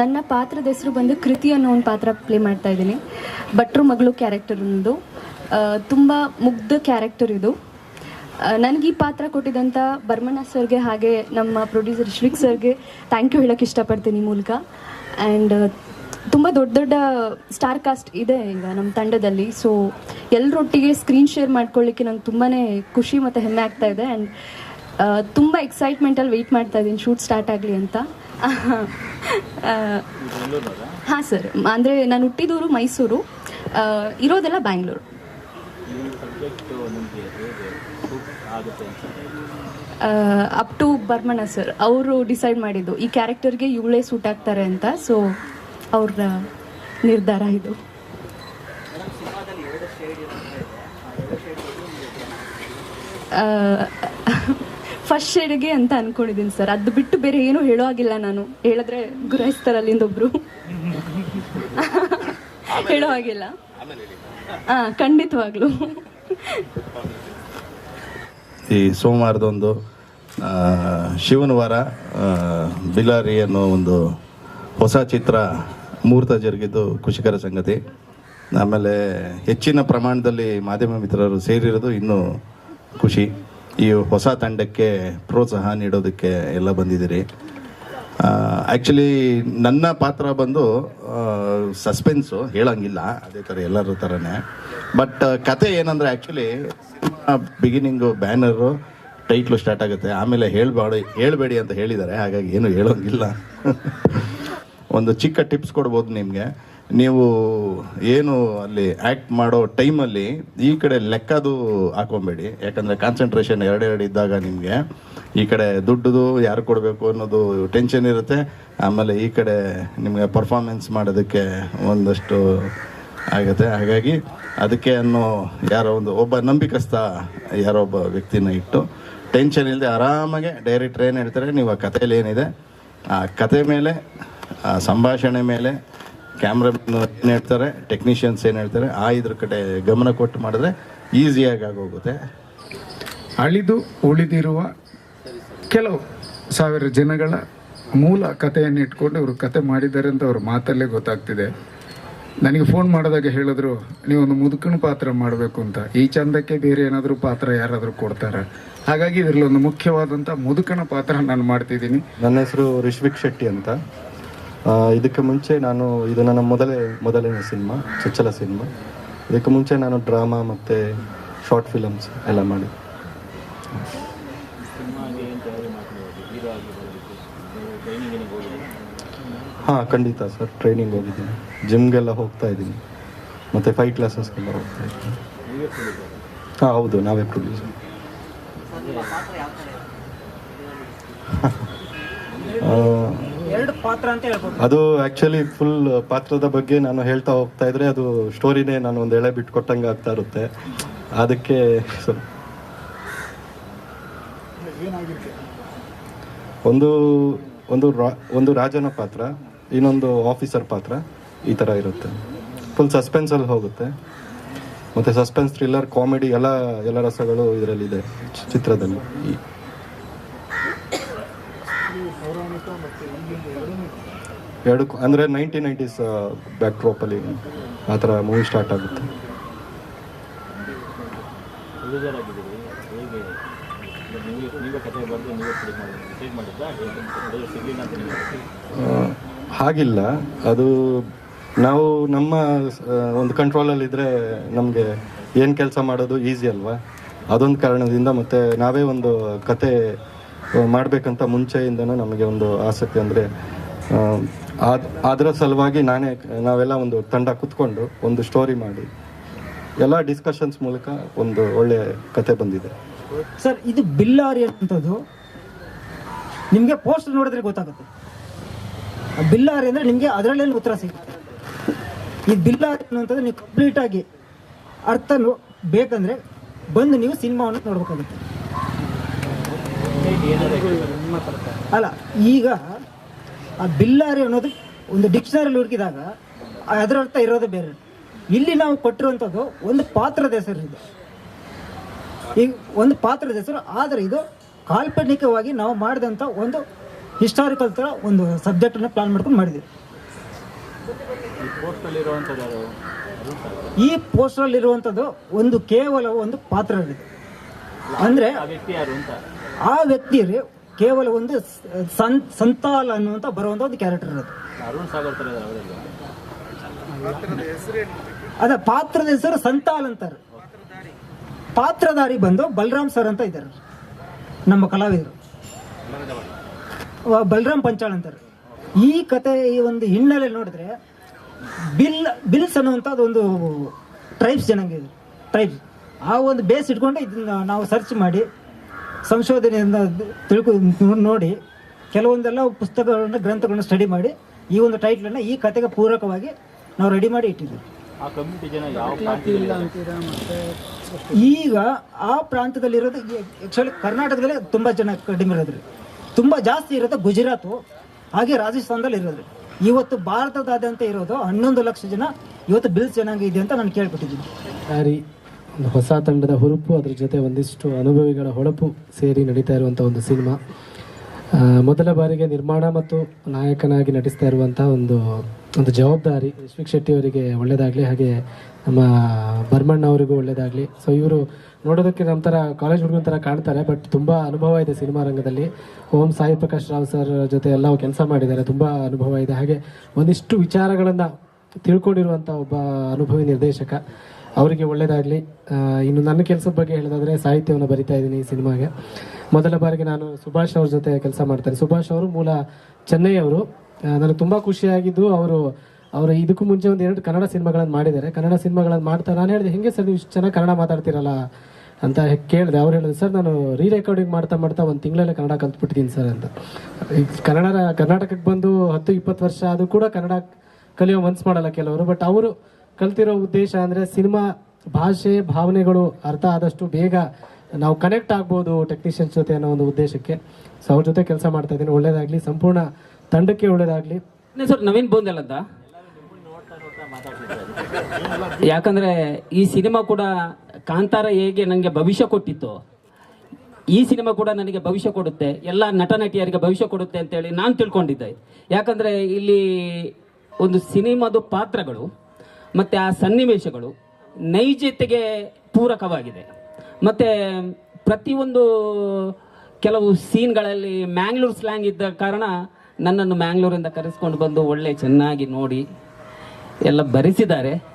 ನನ್ನ ಪಾತ್ರದ ಹೆಸರು ಬಂದು ಕೃತಿ ಅನ್ನೋ ಒಂದು ಪಾತ್ರ ಪ್ಲೇ ಮಾಡ್ತಾ ಇದ್ದೀನಿ. ಭಟ್ರು ಮಗಳು ಕ್ಯಾರೆಕ್ಟರ್ ಒಂದು ತುಂಬ ಮುಗ್ಧ ಕ್ಯಾರೆಕ್ಟರ್ ಇದು. ನನಗೆ ಈ ಪಾತ್ರ ಕೊಟ್ಟಿದ್ದಂಥ ಬರ್ಮಣ್ಣ ಸರ್ಗೆ ಹಾಗೆ ನಮ್ಮ ಪ್ರೊಡ್ಯೂಸರ್ ಶ್ರೀಕ್ ಸರ್ಗೆ ಥ್ಯಾಂಕ್ ಯು ಹೇಳೋಕ್ಕೆ ಇಷ್ಟಪಡ್ತೀನಿ ಮೂಲಕ. ಆ್ಯಂಡ್ ತುಂಬ ದೊಡ್ಡ ದೊಡ್ಡ ಸ್ಟಾರ್ ಕಾಸ್ಟ್ ಇದೆ ಈಗ ನಮ್ಮ ತಂಡದಲ್ಲಿ. ಸೊ ಎಲ್ಲರೊಟ್ಟಿಗೆ ಸ್ಕ್ರೀನ್ ಶೇರ್ ಮಾಡ್ಕೊಳ್ಳಿಕ್ಕೆ ನಂಗೆ ತುಂಬಾ ಖುಷಿ ಮತ್ತು ಹೆಮ್ಮೆ ಆಗ್ತಾ ಇದೆ. ಆ್ಯಂಡ್ ತುಂಬ ಎಕ್ಸೈಟ್ಮೆಂಟಲ್ಲಿ ವೆಯ್ಟ್ ಮಾಡ್ತಾ ಇದ್ದೀನಿ. ಶೂಟ್ ಸ್ಟಾರ್ಟ್ ಆಗಲಿ ಅಂತ. ಹಾಂ ಸರ್. ಅಂದರೆ ನಾನು ಹುಟ್ಟಿದೂರು ಮೈಸೂರು. ಇರೋದೆಲ್ಲ ಬ್ಯಾಂಗ್ಳೂರು. Up to ಬರ್ಮಣ sir. ಅವರು ಡಿಸೈಡ್ ಮಾಡಿದ್ದು. ಈ ಕ್ಯಾರೆಕ್ಟರ್ಗೆ ಇವಳೇ ಸೂಟ್ ಆಗ್ತಾರೆ ಅಂತ. ಸೊ ಅವ್ರ ನಿರ್ಧಾರ ಇದು. ಫಸ್ಟ್ ಶೇಡ್ಗೆ ಅಂತ ಅನ್ಕೊಂಡಿದ್ದೀನಿ ಸರ್. ಅದು ಬಿಟ್ಟು ಬೇರೆ ಏನು ಹೇಳೋ ಆಗಿಲ್ಲ ನಾನು. ಹೇಳಿದ್ರೆ ಗುರಾಯಿಸ್ತಾರೆ ಅಲ್ಲಿಂದ ಒಬ್ರು ಹೇಳೋ ಹಾಗಿಲ್ಲ. ಹಾ ಖಂಡಿತವಾಗ್ಲು. ಈ ಸೋಮವಾರದೊಂದು ಶಿವನವಾರ ಶಿವನ ವಾರ ಬಿಲಾರಿ ಅನ್ನೋ ಒಂದು ಹೊಸ ಚಿತ್ರ ಮುಹೂರ್ತ ಜರುಗಿದ್ದು ಖುಷಿಕರ ಸಂಗತಿ. ಆಮೇಲೆ ಹೆಚ್ಚಿನ ಪ್ರಮಾಣದಲ್ಲಿ ಮಾಧ್ಯಮ ಮಿತ್ರರು ಸೇರಿರೋದು ಇನ್ನೂ ಖುಷಿ. ಈ ಹೊಸ ತಂಡಕ್ಕೆ ಪ್ರೋತ್ಸಾಹ ನೀಡೋದಕ್ಕೆ ಎಲ್ಲ ಬಂದಿದ್ದೀರಿ. ಆ್ಯಕ್ಚುಲಿ ನನ್ನ ಪಾತ್ರ ಬಂದು ಸಸ್ಪೆನ್ಸು ಹೇಳಂಗಿಲ್ಲ, ಅದೇ ಥರ ಎಲ್ಲರ ಥರನೇ. ಬಟ್ ಕತೆ ಏನಂದರೆ actually beginning banner title start ಆಗುತ್ತೆ. ಆಮೇಲೆ ಹೇಳ್ಬೇಡಿ, ಹೇಳಬೇಡಿ ಅಂತ ಹೇಳಿದ್ದಾರೆ, ಹಾಗಾಗಿ ಏನು ಹೇಳೋಂಗಿಲ್ಲ. ಒಂದು ಚಿಕ್ಕ ಟಿಪ್ಸ್ ಕೊಡ್ಬೋದು ನಿಮಗೆ. ನೀವು ಏನು ಅಲ್ಲಿ ಆ್ಯಕ್ಟ್ ಮಾಡೋ ಟೈಮಲ್ಲಿ ಈ ಕಡೆ ಲೆಕ್ಕದು ಹಾಕೊಬೇಡಿ. ಯಾಕಂದರೆ ಕಾನ್ಸಂಟ್ರೇಷನ್ ಎರಡೆರಡು ಇದ್ದಾಗ ನಿಮಗೆ ಈ ಕಡೆ ದುಡ್ಡುದು ಯಾರು ಕೊಡಬೇಕು ಅನ್ನೋದು ಟೆನ್ಷನ್ ಇರುತ್ತೆ. ಆಮೇಲೆ ಈ ಕಡೆ ನಿಮಗೆ ಪರ್ಫಾರ್ಮೆನ್ಸ್ ಮಾಡೋದಕ್ಕೆ ಒಂದಷ್ಟು ಆಗುತ್ತೆ. ಹಾಗಾಗಿ ಅದಕ್ಕೆ ಅನ್ನೋ ಯಾರೋ ಒಂದು ಒಬ್ಬ ನಂಬಿಕಸ್ಥ ಯಾರೋ ಒಬ್ಬ ವ್ಯಕ್ತಿನ ಇಟ್ಟು ಟೆನ್ಷನ್ ಇಲ್ಲದೆ ಆರಾಮಾಗೆ ಡೈರೆಕ್ಟ್ರ್ ಏನು ಹೇಳ್ತಾರೆ. ನೀವು ಆ ಕಥೆಯಲ್ಲಿ ಏನಿದೆ, ಆ ಕತೆ ಮೇಲೆ, ಆ ಸಂಭಾಷಣೆ ಮೇಲೆ ಕ್ಯಾಮ್ರಾಮನ್ ಏನು ಹೇಳ್ತಾರೆ ಟೆಕ್ನಿಷಿಯನ್ಸ್ ಏನು ಹೇಳ್ತಾರೆ ಆ ಇದ್ರ ಕಡೆ ಗಮನ ಕೊಟ್ಟು ಮಾಡಿದ್ರೆ ಈಸಿಯಾಗಿ ಆಗೋಗುತ್ತೆ. ಅಳಿದು ಉಳಿದಿರುವ ಕೆಲವು ಸಾವಿರ ಜನಗಳ ಮೂಲ ಕಥೆಯನ್ನು ಇಟ್ಕೊಂಡು ಇವರು ಕತೆ ಮಾಡಿದ್ದಾರೆ ಅಂತ ಅವ್ರ ಮಾತಲ್ಲೇ ಗೊತ್ತಾಗ್ತಿದೆ. ನನಗೆ ಫೋನ್ ಮಾಡಿದಾಗ ಹೇಳಿದ್ರು ನೀವೊಂದು ಮುದುಕನ ಪಾತ್ರ ಮಾಡಬೇಕು ಅಂತ. ಈ ಚಂದಕ್ಕೆ ಬೇರೆ ಏನಾದರೂ ಪಾತ್ರ ಯಾರಾದರೂ ಕೊಡ್ತಾರೆ? ಹಾಗಾಗಿ ಇದರಲ್ಲಿ ಒಂದು ಮುಖ್ಯವಾದಂಥ ಮುದುಕನ ಪಾತ್ರ ನಾನು ಮಾಡ್ತಿದ್ದೀನಿ. ನನ್ನ ಹೆಸರು ರಿಶ್ವಿಕ್ ಶೆಟ್ಟಿ ಅಂತ. ಇದಕ್ಕೆ ಮುಂಚೆ ನಾನು ಇದು ನನ್ನ ಮೊದಲೇ ಮೊದಲನೇ ಸಿನಿಮಾ ಚೊಚ್ಚಲ ಸಿನಿಮಾ. ಇದಕ್ಕೆ ಮುಂಚೆ ನಾನು ಡ್ರಾಮಾ ಮತ್ತು ಶಾರ್ಟ್ ಫಿಲಮ್ಸ್ ಎಲ್ಲ ಮಾಡಿ ಹಾಂ ಖಂಡಿತ ಸರ್ ಟ್ರೈನಿಂಗ್ ಹೋಗಿದ್ದೀನಿ. ಜಿಮ್ಗೆಲ್ಲ ಹೋಗ್ತಾ ಇದ್ದೀನಿ. ಮತ್ತು ಫೈಟ್ ಕ್ಲಾಸಸ್ಗೆಲ್ಲ ಹೋಗ್ತಾ ಇದ್ದೀನಿ. ಹಾಂ ಹೌದು ನಾವೇ ಪ್ರೊಡ್ಯೂಸರ್ ಎರಡು ಪಾತ್ರ ಅಂತ ಹೇಳ್ಬೋದು ಅದು ಆಕ್ಚುಲಿ ಫುಲ್ ಪಾತ್ರದ ಬಗ್ಗೆ ನಾನು ಹೇಳ್ತಾ ಹೋಗ್ತಾ ಇದ್ರೆ ಅದು ಸ್ಟೋರಿನೇ ನಾನು ಒಂದು ಎಳೆ ಬಿಟ್ಟು ಕೊಟ್ಟಂಗೆ ಆಗ್ತಾ ಇರುತ್ತೆ. ಅದಕ್ಕೆ ಒಂದು ಒಂದು ಒಂದು ರಾಜನ ಪಾತ್ರ ಇನ್ನೊಂದು ಆಫೀಸರ್ ಪಾತ್ರ ಈ ಥರ ಇರುತ್ತೆ. ಫುಲ್ ಸಸ್ಪೆನ್ಸಲ್ಲಿ ಹೋಗುತ್ತೆ. ಮತ್ತು ಸಸ್ಪೆನ್ಸ್ ಥ್ರಿಲ್ಲರ್ ಕಾಮಿಡಿ ಎಲ್ಲ ಎಲ್ಲ ರಸಗಳು ಇದರಲ್ಲಿದೆ ಚಿತ್ರದಲ್ಲಿ ಈ ಎರಡು ಅಂದರೆ ನೈನ್ಟೀನ್ ನೈಂಟೀಸ್ ಬ್ಯಾಕ್ ಟ್ರೋಪಲ್ಲಿ ಆ ಥರ ಮೂವಿ ಸ್ಟಾರ್ಟ್ ಆಗುತ್ತೆ. ಹಾಗಿಲ್ಲ. ಅದು ನಾವು ನಮ್ಮ ಒಂದು ಕಂಟ್ರೋಲಲ್ಲಿದ್ದರೆ ನಮಗೆ ಏನು ಕೆಲಸ ಮಾಡೋದು ಈಸಿ ಅಲ್ವಾ? ಅದೊಂದು ಕಾರಣದಿಂದ ಮತ್ತು ನಾವೇ ಒಂದು ಕತೆ ಮಾಡಬೇಕಂತ ಮುಂಚೆಯಿಂದನೂ ನಮಗೆ ಒಂದು ಆಸಕ್ತಿ ಅಂದರೆ ಅದರ ಸಲುವಾಗಿ ನಾನೇ, ನಾವೆಲ್ಲ ಒಂದು ತಂಡ ಕುತ್ಕೊಂಡು ಒಂದು ಸ್ಟೋರಿ ಮಾಡಿ, ಎಲ್ಲ ಡಿಸ್ಕಷನ್ಸ್ ಮೂಲಕ ಒಂದು ಒಳ್ಳೆ ಕತೆ ಬಂದಿದೆ. ಸರ್, ಇದು ಬಿಲ್ಲಾರಿ ಅಂತದ್ದು. ನಿಮಗೆ ಪೋಸ್ಟರ್ ನೋಡಿದ್ರೆ ಗೊತ್ತಾಗುತ್ತೆ. ಬಿಲ್ಲಾರಿ ಅಂದ್ರೆ ನಿಮಗೆ ಅದರಲ್ಲೇ ಉತ್ತರ ಸಿಗುತ್ತೆ. ಈ ಬಿಲ್ಲಾರಿ ಅನ್ನುವಂಥದ್ದು ನೀವು ಕಂಪ್ಲೀಟ್ ಆಗಿ ಅರ್ಥ ಬೇಕಂದ್ರೆ ಬಂದು ನೀವು ಸಿನಿಮಾವನ್ನು ನೋಡ್ಬೇಕಾಗುತ್ತೆ. ಅಲ್ಲ ಈಗ ಆ ಬಿಲ್ಲಾರಿ ಅನ್ನೋದು ಒಂದು ಡಿಕ್ಷನರಿಲಿ ಹುಡುಕಿದಾಗ ಅದರ ಅರ್ಥ ಇರೋದೇ ಬೇರೆ. ಇಲ್ಲಿ ನಾವು ಕೊಟ್ಟಿರುವಂಥದ್ದು ಒಂದು ಪಾತ್ರದ ಹೆಸರು ಇದು. ಈಗ ಒಂದು ಪಾತ್ರದ ಹೆಸರು ಆದರೆ ಇದು ಕಾಲ್ಪನಿಕವಾಗಿ ನಾವು ಮಾಡಿದಂಥ ಒಂದು ಹಿಸ್ಟಾರಿಕಲ್ ಥರ ಒಂದು ಸಬ್ಜೆಕ್ಟನ್ನು ಪ್ಲಾನ್ ಮಾಡ್ಕೊಂಡು ಮಾಡಿದ್ದೀವಿ ಈ ಪೋಸ್ಟರ್ ಇರುವಂಥದ್ದು ಒಂದು ಕೇವಲ ಒಂದು ಪಾತ್ರ ಅಂದ್ರೆ ಆ ವ್ಯಕ್ತಿ ಕೇವಲ ಒಂದು ಸಂ ಸಂತಾಲ್ ಅನ್ನುವಂಥ ಬರುವಂತ ಒಂದು ಕ್ಯಾರೆಕ್ಟರ್ ಇರೋದು. ಅದ ಪಾತ್ರದ ಹೆಸರು ಸಂತಾಲ್ ಅಂತಾರೆ. ಪಾತ್ರಧಾರಿ ಬಂದು ಬಲರಾಮ್ ಸರ್ ಅಂತ ಇದ್ದಾರೆ. ನಮ್ಮ ಕಲಾವಿದರು. ಬಲರಾಮ್ ಪಂಚಾಳ್ ಅಂತಾರೆ. ಈ ಕತೆ ಈ ಒಂದು ಹಿನ್ನೆಲೆ ನೋಡಿದ್ರೆ ಬಿಲ್ ಬಿಲ್ಸ್ ಅನ್ನುವಂಥದ್ದು ಒಂದು ಟ್ರೈಬ್ಸ್ ಜನಾಂಗ ಇದೆ. ಟ್ರೈಬ್ಸ್ ಆ ಒಂದು ಬೇಸ್ ಇಟ್ಕೊಂಡು ಇದನ್ನ ನಾವು ಸರ್ಚ್ ಮಾಡಿ ಸಂಶೋಧನೆಯಿಂದ ತಿಳ್ಕೊ ನೋಡಿ ಕೆಲವೊಂದೆಲ್ಲ ಪುಸ್ತಕಗಳನ್ನ ಗ್ರಂಥಗಳನ್ನ ಸ್ಟಡಿ ಮಾಡಿ ಈ ಒಂದು ಟೈಟ್ಲನ್ನು ಈ ಕತೆಗೆ ಪೂರಕವಾಗಿ ನಾವು ರೆಡಿ ಮಾಡಿ ಇಟ್ಟಿದ್ದೀವಿ. ಈಗ ಆ ಪ್ರಾಂತ್ಯದಲ್ಲಿರೋದು ಆ್ಯಕ್ಚುಲಿ ಕರ್ನಾಟಕದಲ್ಲೇ ತುಂಬ ಜನ ಕಡಿಮೆ ಇರೋದ್ರಿ. ತುಂಬ ಜಾಸ್ತಿ ಇರೋದು ಗುಜರಾತು ಹಾಗೆ ರಾಜಸ್ಥಾನದಲ್ಲಿ ಇರೋದ್ರಿ. ಇವತ್ತು ಭಾರತದಾದ್ಯಂತ ಇರೋದು ಹನ್ನೊಂದು ಲಕ್ಷ ಜನ ಇವತ್ತು ಬಿಲ್ಸ್ ಜನಾಂಗ ಇದೆ ಅಂತ ನಾನು ಕೇಳ್ಬಿಟ್ಟಿದ್ದೀನಿ ಒಂದು ಹೊಸ ತಂಡದ ಹುರುಪು, ಅದ್ರ ಜೊತೆ ಒಂದಿಷ್ಟು ಅನುಭವಿಗಳ ಹೊಳಪು ಸೇರಿ ನಡೀತಾ ಇರುವಂಥ ಒಂದು ಸಿನಿಮಾ. ಮೊದಲ ಬಾರಿಗೆ ನಿರ್ಮಾಣ ಮತ್ತು ನಾಯಕನಾಗಿ ನಟಿಸ್ತಾ ಇರುವಂಥ ಒಂದು ಒಂದು ಜವಾಬ್ದಾರಿ ಯಶ್ವಿಕ್ ಶೆಟ್ಟಿ ಅವರಿಗೆ ಒಳ್ಳೆಯದಾಗಲಿ ಹಾಗೆ ನಮ್ಮ ಬರ್ಮಣ್ಣ ಅವರಿಗೂ ಒಳ್ಳೆಯದಾಗಲಿ ಸೊ ಇವರು ನೋಡೋದಕ್ಕೆ ನಮ್ಮ ಥರ ಕಾಲೇಜ್ ಹುಡುಗನ ಥರ ಕಾಣ್ತಾರೆ ಬಟ್ ತುಂಬ ಅನುಭವ ಇದೆ ಸಿನಿಮಾ ರಂಗದಲ್ಲಿ. ಓಂ ಸಾಯಿ ಪ್ರಕಾಶ್ ರಾವ್ ಸರ್ ಜೊತೆ ಎಲ್ಲ ಕೆಲಸ ಮಾಡಿದ್ದಾರೆ, ತುಂಬ ಅನುಭವ ಇದೆ. ಹಾಗೆ ಒಂದಿಷ್ಟು ವಿಚಾರಗಳನ್ನು ತಿಳ್ಕೊಂಡಿರುವಂಥ ಒಬ್ಬ ಅನುಭವಿ ನಿರ್ದೇಶಕ. ಅವರಿಗೆ ಒಳ್ಳೆಯದಾಗಲಿ ಇನ್ನು ನನ್ನ ಕೆಲಸದ ಬಗ್ಗೆ ಹೇಳೋದಾದರೆ ಸಾಹಿತ್ಯವನ್ನು ಬರಿತಾ ಇದ್ದೀನಿ ಈ ಸಿನಿಮಾಗೆ. ಮೊದಲ ಬಾರಿಗೆ ನಾನು ಸುಭಾಷ್ ಅವ್ರ ಜೊತೆ ಕೆಲಸ ಮಾಡ್ತೇನೆ. ಸುಭಾಷ್ ಅವರು ಮೂಲ ಚೆನ್ನೈ ಅವರು. ನನಗೆ ತುಂಬ ಖುಷಿಯಾಗಿದ್ದು ಅವರು ಅವರು ಇದಕ್ಕೂ ಮುಂಚೆ ಒಂದು ಎರಡು ಕನ್ನಡ ಸಿನಿಮಾಗಳನ್ನು ಮಾಡಿದ್ದಾರೆ. ಕನ್ನಡ ಸಿನಿಮಾಗಳನ್ನು ಮಾಡ್ತಾ ನಾನು ಹೇಳಿದೆ, ಹೆಂಗೆ ಸರ್ ನೀವು ಇಷ್ಟು ಚೆನ್ನಾಗಿ ಕನ್ನಡ ಮಾತಾಡ್ತೀರಲ್ಲ? ಅಂತ ಕೇಳಿದೆ. ಅವ್ರು ಹೇಳಿದ್ರು, ಸರ್, ನಾನು ರೀ ರೆಕಾರ್ಡಿಂಗ್ ಮಾಡ್ತಾ ಮಾಡ್ತಾ ಒಂದು ತಿಂಗಳಲ್ಲೇ ಕನ್ನಡ ಕಲ್ತ್ಬಿಟ್ಟಿದ್ದೀನಿ ಸರ್ ಅಂತ. ಕನ್ನಡ ಕರ್ನಾಟಕಕ್ಕೆ ಬಂದು ಹತ್ತು ಇಪ್ಪತ್ತು ವರ್ಷ ಆದರೂ ಕೂಡ ಕನ್ನಡ ಕಲಿಯೋ ಮನ್ಸು ಮಾಡಲ್ಲ ಕೆಲವರು. ಬಟ್ ಅವರು ಕಲ್ತಿರೋ ಉದ್ದೇಶ ಅಂದರೆ ಸಿನಿಮಾ ಭಾಷೆ, ಭಾವನೆಗಳು ಅರ್ಥ ಆದಷ್ಟು ಬೇಗ ನಾವು ಕನೆಕ್ಟ್ ಆಗ್ಬೋದು ಟೆಕ್ನಿಷಿಯನ್ಸ್ ಜೊತೆ ಅನ್ನೋ ಒಂದು ಉದ್ದೇಶಕ್ಕೆ. ಸೊ ಅವ್ರ ಜೊತೆ ಕೆಲಸ ಮಾಡ್ತಾ ಇದ್ದೀನಿ. ಒಳ್ಳೇದಾಗಲಿ, ಸಂಪೂರ್ಣ ತಂಡಕ್ಕೆ ಒಳ್ಳೇದಾಗಲಿ. ಸರ್, ನವೀನ್ ಬೋಂದಲ್ ಅಂತ? ಯಾಕಂದ್ರೆ ಈ ಸಿನಿಮಾ ಕೂಡ ಕಾಂತಾರ ಹೇಗೆ ನನಗೆ ಭವಿಷ್ಯ ಕೊಟ್ಟಿತ್ತು. ಈ ಸಿನಿಮಾ ಕೂಡ ನನಗೆ ಭವಿಷ್ಯ ಕೊಡುತ್ತೆ. ಎಲ್ಲ ನಟ ನಟಿಯರಿಗೆ ಭವಿಷ್ಯ ಕೊಡುತ್ತೆ ಅಂತೇಳಿ ನಾನು ತಿಳ್ಕೊಂಡಿದ್ದೆ. ಯಾಕಂದ್ರೆ ಇಲ್ಲಿ ಒಂದು ಸಿನಿಮಾದ ಪಾತ್ರಗಳು ಮತ್ತೆ ಆ ಸನ್ನಿವೇಶಗಳು ನೈಜತೆಗೆ ಪೂರಕವಾಗಿದೆ. ಮತ್ತೆ ಪ್ರತಿಯೊಂದು ಕೆಲವು ಸೀನ್ಗಳಲ್ಲಿ ಮ್ಯಾಂಗ್ಳೂರ್ ಸ್ಲ್ಯಾಂಗ್ ಇದ್ದ ಕಾರಣ ನನ್ನನ್ನು ಮ್ಯಾಂಗ್ಳೂರಿಂದ ಕರೆಸ್ಕೊಂಡು ಬಂದು ಒಳ್ಳೆ ಚೆನ್ನಾಗಿ ನೋಡಿ ಎಲ್ಲ ಬರೆಸಿದ್ದಾರೆ.